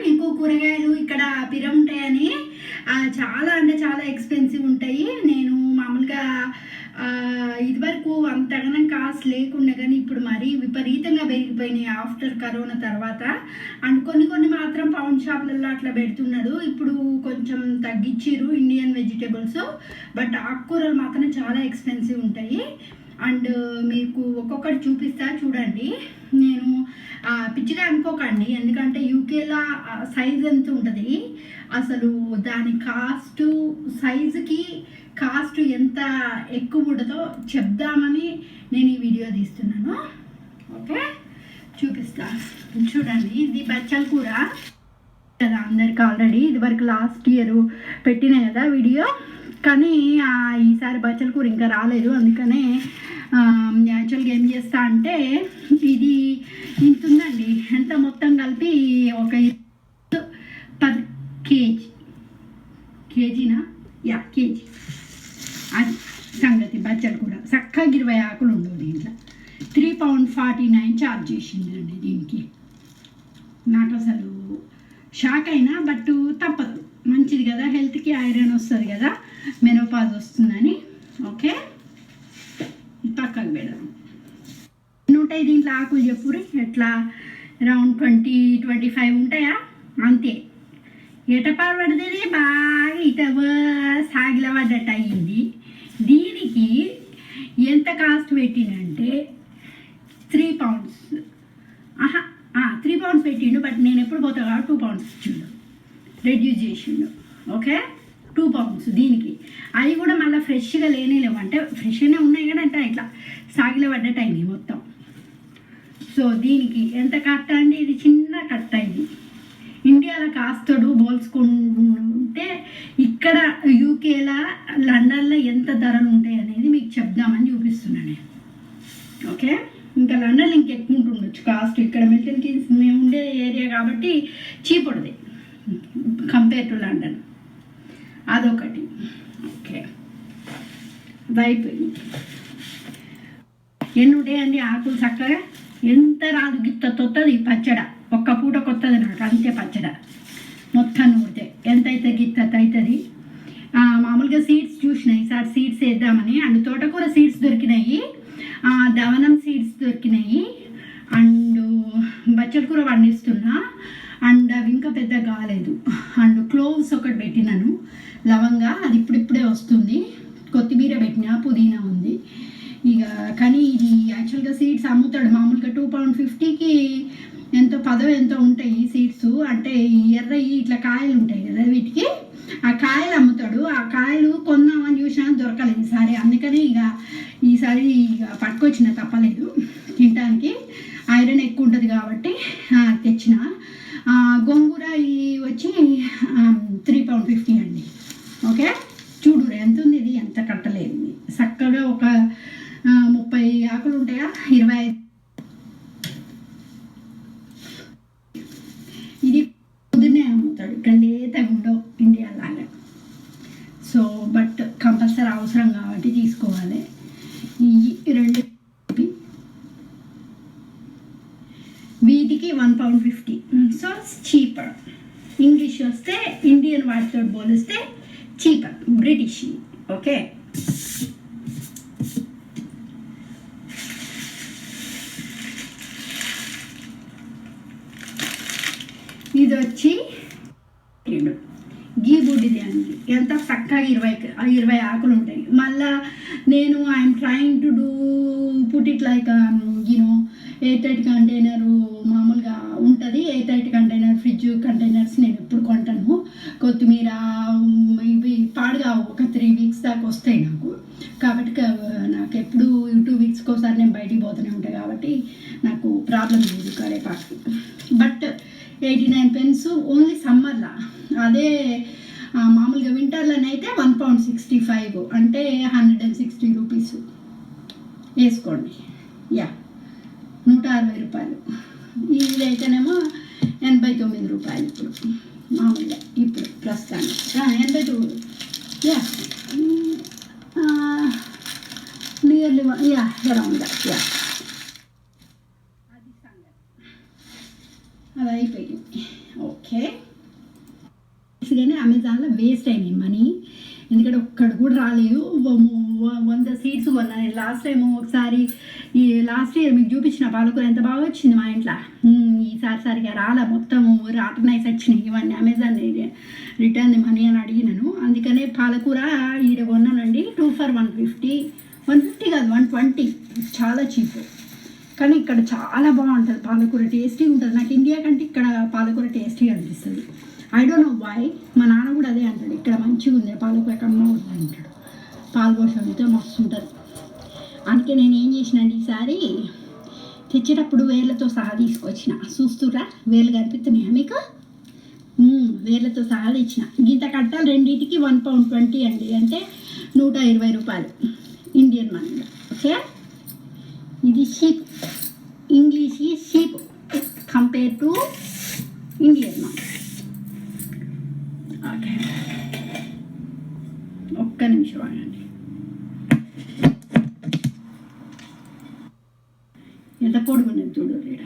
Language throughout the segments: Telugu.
మీకు కూరగాయలు ఇక్కడ పిర ఉంటాయని చాలా అంటే చాలా ఎక్స్పెన్సివ్ ఉంటాయి. నేను మామూలుగా ఆ, ఇదివరకు అంతగానం కాస్ట్ లేకుండా కానీ ఇప్పుడు మరీ విపరీతంగా పెరిగిపోయినాయి ఆఫ్టర్ కరోనా తర్వాత. అండ్ కొన్ని కొన్ని మాత్రం పౌండ్ షాప్లలో అట్లా పెడుతున్నాడు. ఇప్పుడు కొంచెం తగ్గించారు ఇండియన్ వెజిటేబుల్స్ బట్ ఆకుకూరలు మాత్రం చాలా ఎక్స్పెన్సివ్ ఉంటాయి. అండ్ మీకు ఒక్కొక్కటి చూపిస్తా చూడండి. నేను పిచ్చిగా అనుకోకండి. ఎందుకంటే యూకేలో సైజ్ ఎంత ఉంటుంది? అసలు దాని కాస్ట్ సైజుకి కాస్ట్ ఎంత ఎక్కువ ఉంటుందో చెప్దామని నేను ఈ వీడియో తీస్తున్నాను. ఓకే? చూపిస్తా. చూడండి ఇది బచ్చల కూర. కదా అందరికి ఆల్రెడీ ఇది వరకు లాస్ట్ ఇయర్ పెట్టినాయి కదా వీడియో? కానీ ఈసారి బచ్చల కూర ఇంకా రాలేదు. అందుకనే యాక్చువల్గా ఏం చేస్తా అంటే ఇది ఇంత ఉందండి. ఎంత మొత్తం కలిపి ఒక పర్ కేజీ. కేజీనా? Yeah KG. అది సంగతి బచ్చలు కూడా చక్కగా ఇరవై ఆకులు ఉండవు దీంట్లో. Three pound forty nine charge చేసిందండి దీనికి. నాకు అసలు షాక్ అయినా బట్ తప్పదు. మంచిది కదా హెల్త్కి ఐరన్ వస్తుంది కదా. మెనోపాజ్ వస్తుందని ఓకే? పక్కకు పెడదాం. ఉంటాయి దీంట్లో ఆకులు చెప్పురి ఎట్లా? రౌండ్ ట్వంటీ ట్వంటీ ఫైవ్ ఉంటాయా? అంతే. ఎటపాడు పడితేనే బాగా ఇట సాగిల అయ్యింది దీనికి ఎంత కాస్ట్ పెట్టినంటే త్రీ పౌండ్స్. ఆహా త్రీ పౌండ్స్ పెట్టిండు బట్ నేను ఎప్పుడు పోతా కాబట్టి టూ పౌండ్స్ ఇచ్చిండు. రెడ్యూస్ చేసిండు. ఓకే? టూ పౌండ్స్ దీనికి. అవి కూడా మళ్ళీ ఫ్రెష్గా లేనే లేవు అంటే ఫ్రెష్గానే ఉన్నాయి కానీ అంటే ఇట్లా సాగిలో పడ్డట్టు అయింది మొత్తం. సో దీనికి ఎంత కట్ట అండి? ఇది చిన్న కట్ట ఇది. ఇండియాలో కాస్తడు పోల్చుకుంటే ఇక్కడ యూకేలా లండన్లో ఎంత ధరలు ఉంటాయి అనేది మీకు చెప్దామని చూపిస్తున్నాను నేను. ఓకే ఇంకా లండన్ ఇంకెక్కువ ఉంటుండొచ్చు. కాస్ట్ ఇక్కడ మిల్టన్ కిన్స్ మేము ఉండే ఏరియా కాబట్టి చీప్ ఉంటుంది. కంపేర్ టు లండన్ అదొకటి. అది అయిపోయింది ఎన్ని ఆకులు చక్కగా? ఎంత రాదు గిత్త తొత్తది పచ్చడ. ఒక్క పూట కొత్తది నాకు అంతే పచ్చడ. మొత్తం నూరితే. ఎంత అయితే గిత్త అవుతుంది మామూలుగా సీడ్స్ చూసినాయి ఈసారి సీడ్స్ వేద్దామని. అండ్ తోటకూర సీడ్స్ దొరికినాయి. దవనం సీడ్స్ దొరికినాయి. అండ్ బచ్చల కూర పండిస్తున్నా అండ్ అవి ఇంకా పెద్ద కాలేదు. అండ్ క్లోవ్స్ ఒకటి పెట్టినాను. లవంగా. అది ఇప్పుడిప్పుడే వస్తుంది. కొత్తిమీర పెట్టిన పుదీనా ఉంది. ఇక కానీ ఇది యాక్చువల్గా సీడ్స్ అమ్ముతాడు. మామూలుగా టూ పౌండ్ ఫిఫ్టీకి ఎంతో పదో ఎంతో ఉంటాయి సీడ్స్. అంటే ఈ ఎర్రయి ఇట్లా కాయలు ఉంటాయి కదా వీటికి. ఆ కాయలు అమ్ముతాడు. ఆ కాయలు కొందామని చూసినా దొరకలేదు ఈసారి. అందుకనే ఇక ఈసారి ఇక పట్టుకొచ్చిన తప్పలేదు తినడానికి ఐరన్ ఎక్కువ ఉంటుంది కాబట్టి తెచ్చిన. గోంగూర ఇవి వచ్చి త్రీ పౌండ్ ఫిఫ్టీ అండి. ఓకే చూడు ఎంత ఉంది ఇది ఎంత కట్టలేదు ఇది చక్కగా ఒక ఆ, ముప్పై ఆకులు ఉంటాయా ఇరవై ఐదు ఇది పొద్దున్నే అమ్ముతాడు ఇక్కడ లేత ఉండవు ఇండియా లాగా సో బట్ కంపల్సరీ అవసరం కాబట్టి తీసుకోవాలి ఈ రెండు కలిపి వీటికి one pound fifty so cheaper English వస్తే ఇండియన్ వాటితో పోలిస్తే చీపర్ బ్రిటిష్ ఓకే ఇది వచ్చి రెండు గీ బుడ్డిది అండి ఎంత చక్కగా ఇరవై ఇరవై ఆకులు ఉంటాయి. మళ్ళా నేను I'm trying to do put it like you know air tight container మామూలుగా ఉంటుంది. Air tight container fridge containers నేను ఎప్పుడు కొంటాను కొత్తిమీర ఉమ్, ఇవి పాడుగా ఒక త్రీ వీక్స్ దాకా వస్తాయి నాకు కాబట్టి క- నాకు ఎప్పుడు టూ వీక్స్కి ఒకసారి నేను బయటికి పోతూనే ఉంటాను కాబట్టి నాకు ప్రాబ్లం లేదు కరేపాకు but eighty nine pence only సమ్మర్లో అదే ఆ, మామూలుగా వింటర్లోనైతే వన్ పౌండ్ సిక్స్టీ ఫైవ్ అంటే హండ్రెడ్ అండ్ సిక్స్టీ రూపీస్ వేసుకోండి యా నూట అరవై రూపాయలు. ఇదైతేనేమో ఎనభై తొమ్మిది రూపాయలు ఇప్పుడు. మామూలుగా ఇప్పుడు ప్రస్తుతానికి. ఎనభై తొమ్మిది. Yeah. Nearly yeah around yeah. అది సంగతి. అది అయిపోయింది. ఓకే. కానీ అమెజాన్లో వేస్ట్ అయినాయి మనీ. ఎందుకంటే ఒక్కడు కూడా రాలేదు. సీడ్స్ సీట్స్ కొన్నాను. నేను లాస్ట్ టైం ఒకసారి ఈ లాస్ట్ ఇయర్ మీకు చూపించిన పాలకూర ఎంత బాగా వచ్చింది మా ఇంట్లో? ఈసారి సరిగా రాలే. మొత్తం రాటనైస్ వచ్చినాయి ఇవన్నీ. అమెజాన్ రిటర్న్ మనీ అని అడిగినాను. అందుకనే పాలకూర ఈడ కొన్నానండి. Two for one fifty one fifty కాదు వన్ ట్వంటీ చాలా చీప్ కానీ ఇక్కడ చాలా బాగుంటుంది పాలకూర. టేస్టీ ఉంటుంది. నాకు ఇండియా కంటే ఇక్కడ పాలకూర టేస్టీగా అనిపిస్తుంది. ఐ డోంట్ నో వై మా నాన్న కూడా అదే అంటాడు. ఇక్కడ మంచిగా ఉంది పాలకూర కమ్మ ఉంది అంటాడు. పాలు పోసి మస్తు ఉంటుంది అందుకే నేను ఏం చేసినాను ఈసారి తెచ్చేటప్పుడు వేర్లతో సహా తీసుకొచ్చిన. చూస్తురా వేర్లు కనిపిస్తున్నాయా మీకు? వేర్లతో సహా తెచ్చిన. గీత కట్టాలు రెండింటికి వన్ పౌండ్ ట్వంటీ అండి. అంటే నూట ఇరవై రూపాయలు. ఇండియన్ మనీలో ఓకే? ఇది cheap. English cheap. Compare to Indian money. Okay. ఒక్క నిమిషం అండి ఎంత పొడుగున్నది చూడు రీడ.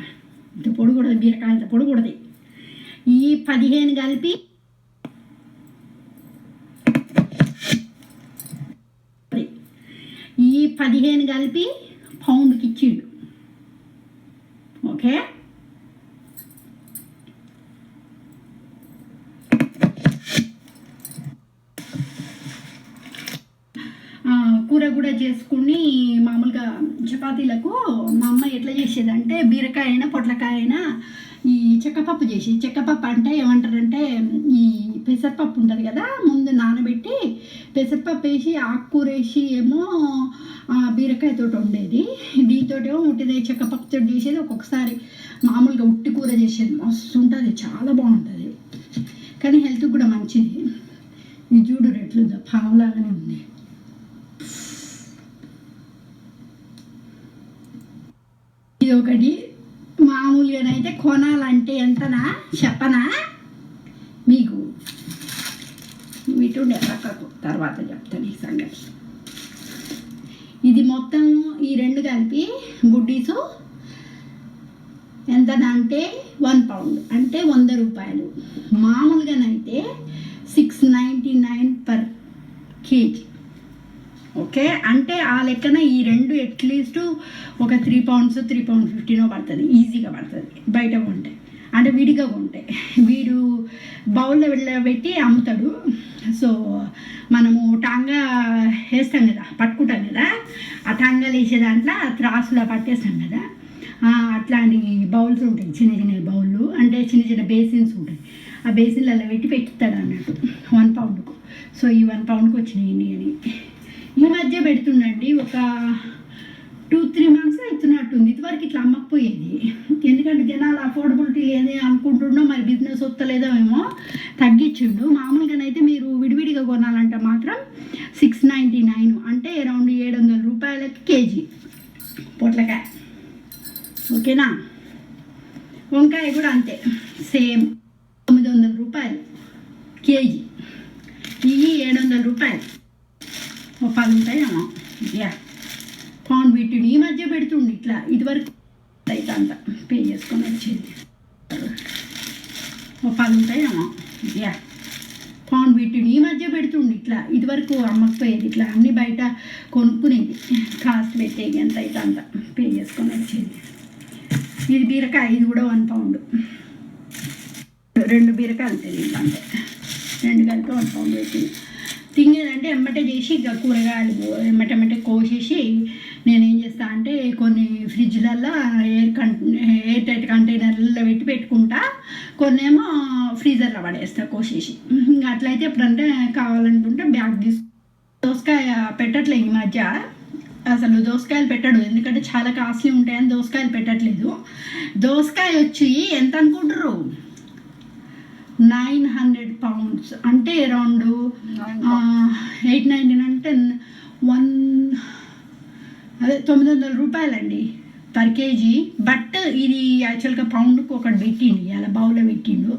ఇంత పొడుగుడదు బీరకాయ ఇంత పొడుగుడది. ఈ పదిహేను కలిపి ఈ పదిహేను కలిపి పౌండ్కి ఇచ్చిండు. ఓకే ఆ, కూర కూడా చేసుకుని మామూలుగా చపాతీలకు మా అమ్మ ఎట్లా చేసేదంటే బీరకాయ అయినా పొట్లకాయ అయినా ఈ చెక్కపప్పు చేసేది. చెక్కపప్పు అంటే ఏమంటారంటే ఈ పెసరపప్పు ఉంటుంది కదా ముందు నానబెట్టి పెసరపప్పు వేసి ఆకుకూర వేసి ఏమో ఆ, బీరకాయతో ఉండేది దీంతో ఏమో ఉట్టిదే చెక్కపప్పుతో చేసేది. ఒక్కొక్కసారి మామూలుగా ఉట్టి కూర చేసేది. మస్తు ఉంటుంది చాలా బాగుంటుంది. కానీ హెల్త్కి కూడా మంచిది. ఇది చూడు రెట్లు పావులాగానే ఉంది ఇది ఒకటి. మామూలుగానైతే కొనాలంటే ఎంతనా? చెప్పనా? మీకు. వీటుండే పక్కకు తర్వాత చెప్తాను ఈ సంగతి. ఇది మొత్తం ఈ రెండు కలిపి బుడ్డీసు ఎంతనంటే వన్ పౌండ్ అంటే వంద రూపాయలు. మామూలుగానైతే six ninety nine per KG okay? అంటే ఆ లెక్కన ఈ రెండు అట్లీస్ట్ ఒక త్రీ పౌండ్స్ త్రీ పౌండ్ ఫిఫ్టీనో పడుతుంది. ఈజీగా పడుతుంది. బయట కొంటే. అంటే విడిగా కొంటే. వీడు బౌల్లో పెట్టి అమ్ముతాడు. సో మనము టాంగా వేస్తాం కదా పట్టుకుంటాం కదా ఆ టాంగాలు వేసే దాంట్లో త్రాసులో పట్టేస్తాం కదా అట్లాంటి బౌల్స్ ఉంటాయి చిన్న చిన్న బౌళ్ళు. అంటే చిన్న చిన్న బేసిన్స్ ఉంటాయి. ఆ బేసిన్లలో పెట్టి పెట్టుతాడు అన్నట్టు. వన్ పౌండ్కు సో ఈ వన్ పౌండ్కి వచ్చినాయి అని. ఈ మధ్య పెడుతుండండి. ఒక టూ త్రీ మంత్స్ అవుతున్నట్టుంది. ఇదివరకు ఇట్లా అమ్మకపోయేది ఎందుకంటే జనాలు అఫోర్డబిలిటీ లేదని అనుకుంటుండో మరి బిజినెస్ వస్తలేదో ఏమో తగ్గించిండు. మామూలుగానైతే మీరు విడివిడిగా కొనాలంటే మాత్రం సిక్స్ నైంటీ నైన్ అంటే అరౌండ్ ఏడు వందల రూపాయలకి కేజీ పొట్లకాయ. ఓకేనా? వంకాయ కూడా అంతే. సేమ్ తొమ్మిది వందల రూపాయలు కేజీ. ఇవి ఏడు వందల రూపాయలు. ఓ పది ఉంటాయేమో యా. పౌండ్ వీటిని ఈ మధ్య పెడుతుండి ఇట్లా. ఇదివరకు అయితే అంత పే చేసుకొని వచ్చింది. ఓ పది ఉంటాయేమో యా. పౌండ్ వీటిని ఈ మధ్య పెడుతుండి ఇట్లా. ఇదివరకు అమ్మకపోయేది ఇట్లా. అన్ని బయట కొనుక్కునేది. కాస్ట్ పెట్టేది ఎంత అయితే అంత పే చేసుకొని వచ్చేది. ఇది బీరకాయ. ఇది కూడా వన్ పౌండ్. రెండు బీరకాయలు తెలియదు అంతే. రెండు కలిపి వన్ పౌండ్ పెట్టింది. తింగేదంటే ఎమ్మటే చేసి ఇక కూరగాయలు ఎమ్మటెమ్మటే కోసేసి నేను ఏం చేస్తా అంటే కొన్ని ఫ్రిడ్జ్లల్లో ఎయిర్ కం ఎయిర్ టైట్ కంటైనర్లలో పెట్టి పెట్టుకుంటా. కొన్ని ఏమో ఫ్రీజర్లో పడేస్తా కోసేసి. ఇంకా అట్లయితే ఎప్పుడంటే కావాలనుకుంటే బ్యాగ్ తీసు దోసకాయ పెట్టట్లే ఈ మధ్య. అసలు దోసకాయలు పెట్టడు. ఎందుకంటే చాలా కాస్ట్లీ ఉంటాయని దోసకాయలు పెట్టట్లేదు. దోసకాయ వచ్చి ఎంత అనుకుంటారు నైన్ హండ్రెడ్ పౌండ్స్. అంటే అరౌండ్ ఎయిట్ నైన్టీన్ అంటే వన్ అదే తొమ్మిది వందల రూపాయలండి పర్ కేజీ. బట్ ఇది యాక్చువల్గా పౌండ్కి ఒకటి పెట్టిండు ఇలా బౌల్లో పెట్టిండు.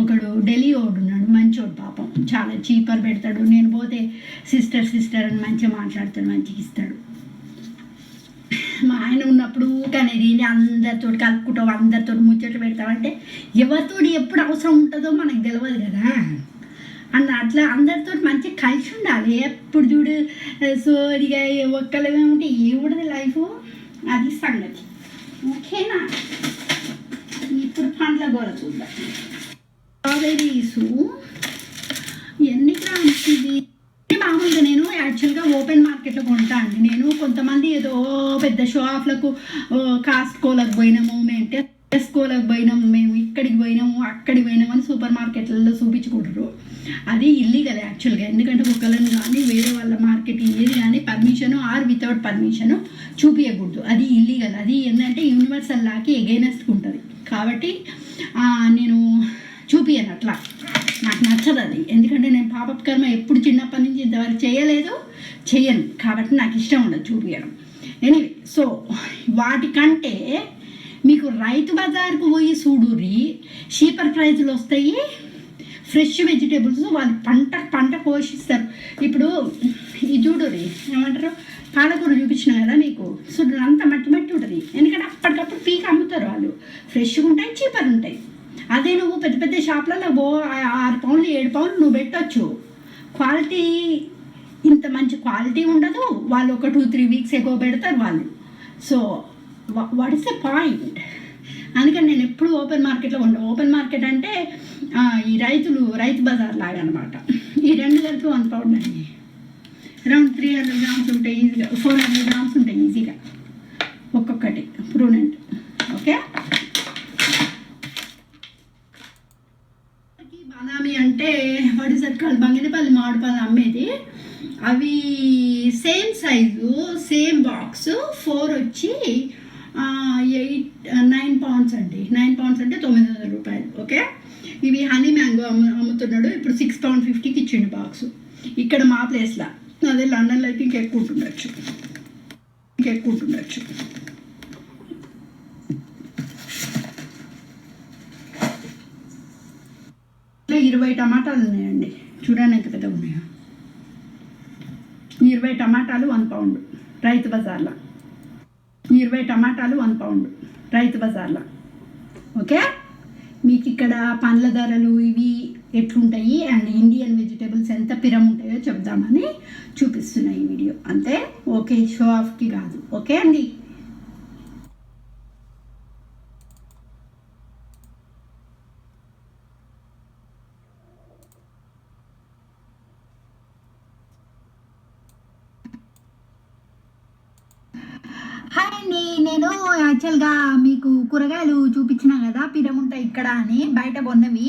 ఒకడు ఢిల్లీ వాడు ఉన్నాడు మంచోడు పాపం. చాలా చీపర్ పెడతాడు. నేను పోతే సిస్టర్ సిస్టర్ అని మంచిగా మాట్లాడతాడు మంచిగా ఇస్తాడు. మా ఆయన ఉన్నప్పుడు కానీ అందరితో కలుపుకుంటావు అందరితో ముచ్చట్లు పెడతావంటే ఎవరితో ఎప్పుడు అవసరం ఉంటుందో మనకు తెలియదు కదా. అన్న అట్లా అందరితో మంచిగా కలిసి ఉండాలి. ఎప్పుడు చూడు సోరిగా ఒక్కలమే ఉంటే ఏముండదు లైఫ్. అది సంగతి. ఓకేనా? ఇప్పుడు పండ్ల గోల చూద్దాం. స్ట్రాబెర్రీసు. ఎన్ని గ్రామ్స్ ఇది మామూలుగా నేను యాక్చువల్గా ఓపెన్ మార్కెట్లో కొంటా అండి. నేను కొంతమంది ఏదో పెద్ద షాప్లకు కాస్ట్కోలకు పోయినాము మేము టెస్కోలకు పోయినాము మేము ఇక్కడికి పోయినాము అక్కడికి పోయినాము అని సూపర్ మార్కెట్లలో చూపించుకుంటారు. అది ఇల్లీగల్ యాక్చువల్గా ఎందుకంటే ఒకళ్ళని కానీ వేరే వాళ్ళ మార్కెట్ ఏది కానీ పర్మిషన్ ఆర్ వితౌట్ పర్మిషన్ చూపించకూడదు అది ఇల్లీగల్ అది ఏంటంటే యూనివర్సల్ లాకి ఎగైనెస్ట్ ఉంటుంది కాబట్టి నేను చూపియను అట్లా. నాకు నచ్చదు అది ఎందుకంటే నేను పాపప్ కర్మ ఎప్పుడు చిన్నప్పటి నుంచి ఇంతవరకు చేయలేదు చేయను. కాబట్టి నాకు ఇష్టం ఉండదు చూపించడం ఎనీవే సో వాటికంటే మీకు రైతు బజార్కు పోయి చూడుర్రి చీపర్ ప్రైజులు వస్తాయి ఫ్రెష్ వెజిటేబుల్స్ వాళ్ళు పంట పంట పోషిస్తారు. ఇప్పుడు ఈ చూడుర్రి ఏమంటారు? పాలకూర చూపించిన కదా మీకు? సూడు అంత మట్టి మట్టి ఉంటుంది. ఎందుకంటే అప్పటికప్పుడు పీక్ అమ్ముతారు వాళ్ళు. ఫ్రెష్గా ఉంటాయి చీపర్ ఉంటాయి. అదే నువ్వు పెద్ద పెద్ద షాప్లలో బో ఆరు పౌన్లు ఏడు పౌన్లు నువ్వు పెట్టొచ్చు. క్వాలిటీ ఇంత మంచి క్వాలిటీ ఉండదు. వాళ్ళు ఒక టూ త్రీ వీక్స్ ఎక్కువ పెడతారు వాళ్ళు. So what is the point అందుకని నేను ఎప్పుడు ఓపెన్ మార్కెట్లో ఉండ ఓపెన్ మార్కెట్ అంటే ఈ రైతులు రైతు బజార్ లాగా అనమాట ఈ రెండు కలిపి వన్ పౌండ్ అండి. అరౌండ్ త్రీ హండ్రెడ్ గ్రామ్స్ ఉంటాయి ఈజీగా ఫోర్ హండ్రెడ్ గ్రామ్స్ ఉంటాయి ఈజీగా. ఒక్కొక్కటి ప్రూనెంట్. ఓకే? అంటే what is that call Banganapalli Mamidipalli అమ్మేది. అవి same size same box four వచ్చి ఎయిట్ నైన్ పౌండ్స్ అండి. నైన్ పౌండ్స్ అంటే తొమ్మిది వందల రూపాయలు. ఓకే? ఇవి హనీ మ్యాంగో అమ్ము అమ్ముతున్నాడు. ఇప్పుడు సిక్స్ పౌండ్ ఫిఫ్టీకి ఇచ్చిండు బాక్స్. ఇక్కడ మా ప్లేస్లో. అదే లండన్లో అయితే ఇంకెక్కువ ఉంటుండొచ్చు. ఇంకెక్కువ ఉంటుండొచ్చు. ఇంకా ఇరవై టమాటాలు ఉన్నాయండి. చూడండి ఎంత పెద్ద ఉన్నాయో? ఇరవై టమాటాలు వన్ పౌండ్. రైతు బజార్లో. ఇరవై టమాటాలు వన్ పౌండ్. రైతు బజార్లో. ఓకే? మీకు ఇక్కడ పండ్ల ధరలు ఇవి ఎట్లుంటాయి? అండ్ ఇండియన్ వెజిటేబుల్స్ ఎంత పిరం ఉంటాయో చెప్దామని చూపిస్తున్నాయి ఈ వీడియో. అంతే? ఓకే షో ఆఫ్కి కాదు ఓకే అండి హాయ్ అండి నేను యాక్చువల్గా మీకు కూరగాయలు చూపించిన కదా పిరముంటాయి ఇక్కడ అని బయట పొందవి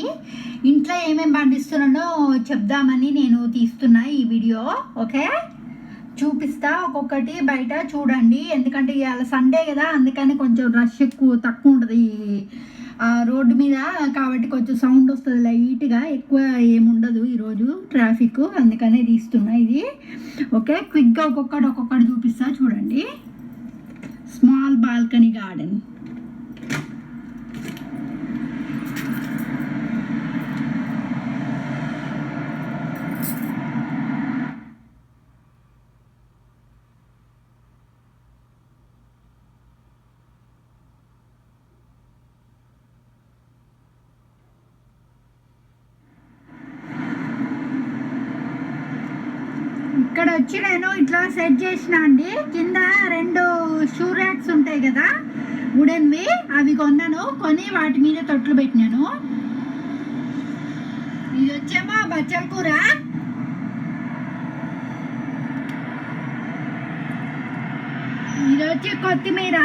ఇంట్లో ఏమేమి పండిస్తున్నానో చెప్దామని నేను తీస్తున్నా ఈ వీడియో ఓకే? చూపిస్తా ఒక్కొక్కటి బయట చూడండి. ఎందుకంటే ఇవాళ సండే కదా అందుకని కొంచెం రష్ ఎక్కువ తక్కువ ఉంటుంది. రోడ్డు మీద కాబట్టి కొంచెం సౌండ్ వస్తుంది లైట్గా ఎక్కువ ఏముండదు ఈరోజు ట్రాఫిక్ అందుకనే తీస్తున్నా ఇది. ఓకే? క్విక్గా ఒక్కొక్కటి ఒక్కొక్కటి చూపిస్తా చూడండి. small balcony garden. వచ్చి నేను ఇట్లా సెట్ చేసిన అండి. కింద రెండు షూ ర్యాక్స్ ఉంటాయి కదా వుడెన్వి అవి కొన్నాను. కొని వాటి మీద తొట్లు పెట్టినాను. ఇది వచ్చేమో బచ్చల కూర. ఇది వచ్చి కొత్తిమీర.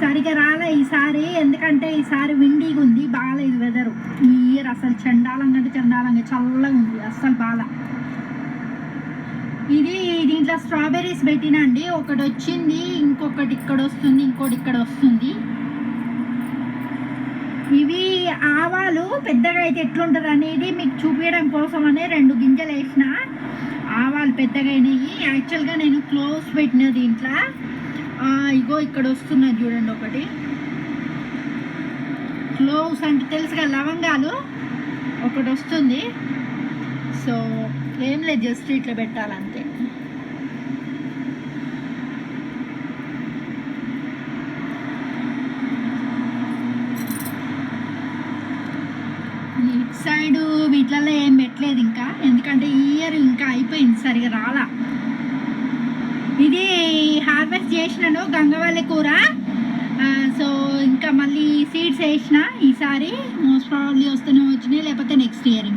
సరిగా రాలే ఈసారి ఎందుకంటే ఈసారి విండీగా ఉంది. బాగాలేదు వెదరు ఈ ఇయర్ అసలు చండాలంగా అంటే చండాలంగా చల్లగా ఉంది. అస్సలు బాగా ఇది దీంట్లో స్ట్రాబెర్రీస్ పెట్టినండి. ఒకటి వచ్చింది ఇంకొకటి ఇక్కడ వస్తుంది ఇంకోటి ఇక్కడ వస్తుంది ఇవి ఆవాలు పెద్దగా అయితే ఎట్లుంటుంది అనేది మీకు చూపించడం కోసం అనే రెండు గింజలు వేసిన ఆవాలు పెద్దగా అయినాయి. యాక్చువల్గా నేను క్లోవ్స్ పెట్టిన దీంట్లో ఇగో ఇక్కడ వస్తున్నది చూడండి ఒకటి. క్లోవ్స్ అంటే తెలుసుగా లవంగాలు ఒకటి వస్తుంది సో ఏం లేదు జస్ట్ ఇట్లా పెట్టాలంతే. ఇట్ సైడ్ వీటిలలో ఏం పెట్టలేదు ఇంకా. ఎందుకంటే ఈ ఇయర్ ఇంకా అయిపోయింది సరిగా రాలా. ఇది హార్వెస్ట్ చేసినాను గంగవల్లి కూర. సో ఇంకా మళ్ళీ సీడ్స్ వేసిన ఈసారి మోస్ట్ ప్రాబ్లీ వస్తూనే వచ్చినాయి లేకపోతే నెక్స్ట్ ఇయర్.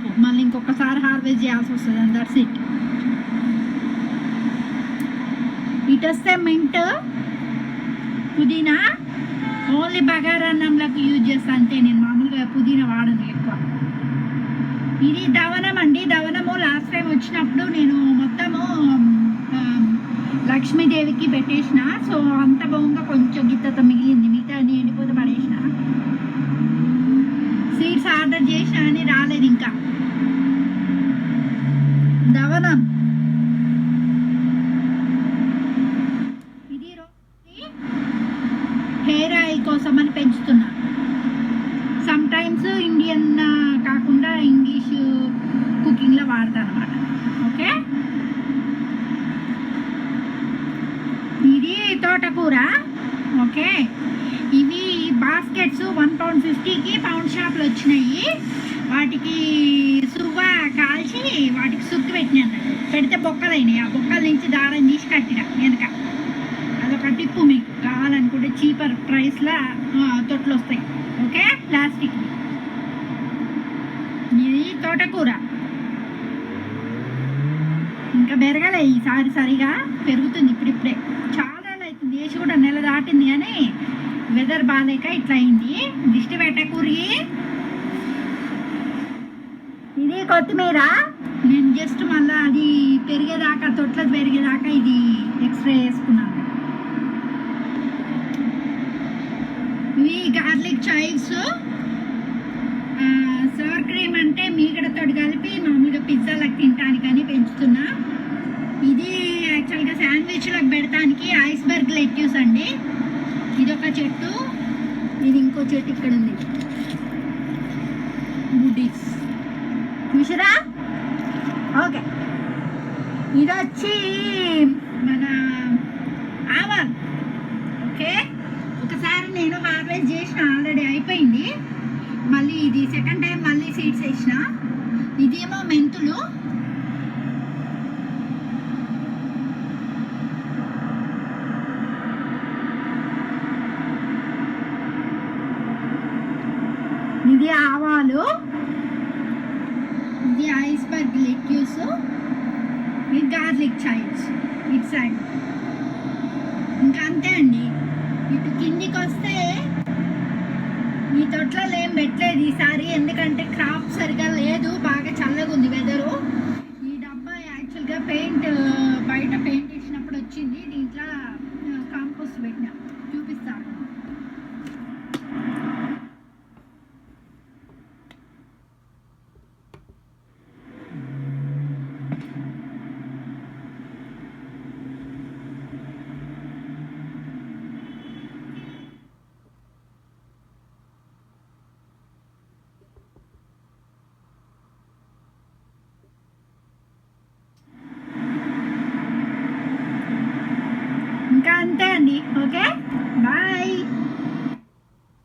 ఇంతే మళ్ళీ ఇంకొకసారి హార్వెస్ట్ చేయాల్సి వస్తుంది అండ్ దట్స్ ఇట్ ఇటు వస్తే మింట్. పుదీనా ఓన్లీ బగారా అన్నంలకు యూజ్ చేస్తాను అంతే నేను మామూలుగా పుదీనా వాడను ఎక్కువ. ఇది దవనం అండి. దవనము లాస్ట్ టైం వచ్చినప్పుడు నేను మొత్తము లక్ష్మీదేవికి పెట్టేసిన. సో అంత బాగుంగా కొంచెం గిత్తత మిగిలింది. మిగతా అన్ని ఎండిపోతే పడేసిన. సీడ్స్ ఆర్డర్ చేసిన అని రాలేదు ఇంకా దవనం ఇది హెయిర్ ఆయిల్ కోసం అని పెంచుతున్నా సమ్ టైమ్స్ ఇండియన్ కాకుండా ఇంగ్లీష్ కుకింగ్లో వాడతాను అనమాట ఓకే ఇది తోటకూర ఓకే ఇవి బాస్కెట్స్ వన్ పౌండ్ ఫిఫ్టీకి పౌండ్ షాప్లు వచ్చినాయి వాటికి సువ్వ కాల్చి వాటికి సుక్కు పెట్టినాను పెడితే బొక్కలైనాయి ఆ బొక్కల నుంచి దారం తీసి కట్టిన వెనక అదొక టిప్పు మీకు కావాలనుకుంటే చీపర్ ప్రైస్లో తొట్లు వస్తాయి. ఓకే ప్లాస్టిక్ ఇది తోటకూర. ఇంకా పెరగలే ఈసారి సరిగా పెరుగుతుంది ఇప్పుడిప్పుడే. చాలా అవుతుంది వేసి కూడా నెల దాటింది కానీ వెదర్ బాగాలేక ఇట్లా అయింది. దిష్టి పెట్టకూరి ఇది కొత్తిమీర. నేను జస్ట్ మళ్ళీ అది పెరిగేదాకా తొట్లది పెరిగేదాకా ఇది ఎక్స్రే వేసుకున్నాను ఇవి గార్లిక్ చైవ్స్ సోర్ క్రీమ్ అంటే మీగడతో కలిపి మామూలుగా పిజ్జాలకు తినటానికని పెంచుతున్నా. ఇది యాక్చువల్గా శాండ్విచ్లకు పెడతానికి ఐస్బర్గ్ లెట్యూస్ అండి. ఇది ఒక చెట్టు ఇది ఇంకో చెట్టు ఇక్కడ ఉంది. బుడ్డీస్ చూసారా? ఓకే. ఇది వచ్చి మన ఆవాల్ ఓకే ఒకసారి నేను హార్వెస్ట్ చేసిన ఆల్రెడీ అయిపోయింది మళ్ళీ ఇది సెకండ్ టైం మళ్ళీ సీడ్స్ వేసిన ఇదేమో మెంతులు sa uh, campus week na